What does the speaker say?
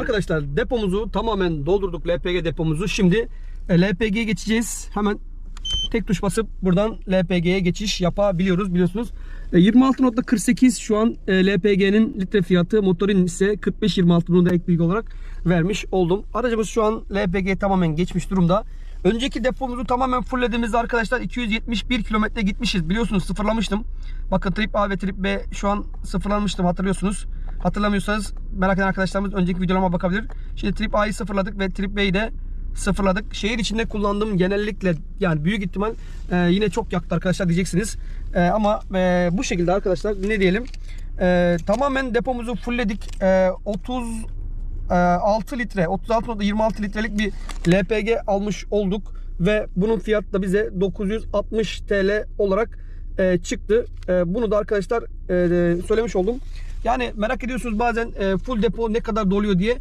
Arkadaşlar depomuzu tamamen doldurduk LPG depomuzu. Şimdi e, LPG'ye geçeceğiz. Hemen tek tuş basıp buradan LPG'ye geçiş yapabiliyoruz biliyorsunuz. E, 26.48 şu an e, LPG'nin litre fiyatı motorun ise 45.26 bunu da ek bilgi olarak vermiş oldum. Aracımız şu an LPG tamamen geçmiş durumda. Önceki depomuzu tamamen fulllediğimizde arkadaşlar 271 kilometre gitmişiz. Biliyorsunuz sıfırlamıştım. Bakın trip A ve trip B şu an sıfırlanmıştım hatırlıyorsunuz. Hatırlamıyorsanız merak eden arkadaşlarımız önceki videolarıma bakabilir. Şimdi trip A'yı sıfırladık ve trip B'yi de sıfırladık. Şehir içinde kullandığım genellikle yani büyük ihtimal e, yine çok yaktı arkadaşlar diyeceksiniz. E, ama e, bu şekilde arkadaşlar ne diyelim. E, tamamen depomuzu fullledik. E, 30 e, 6 litre 36.26 litrelik bir LPG almış olduk ve bunun fiyatı da bize 960 TL olarak e, çıktı. E, bunu da arkadaşlar e, söylemiş oldum. Yani merak ediyorsunuz bazen e, full depo ne kadar doluyor diye.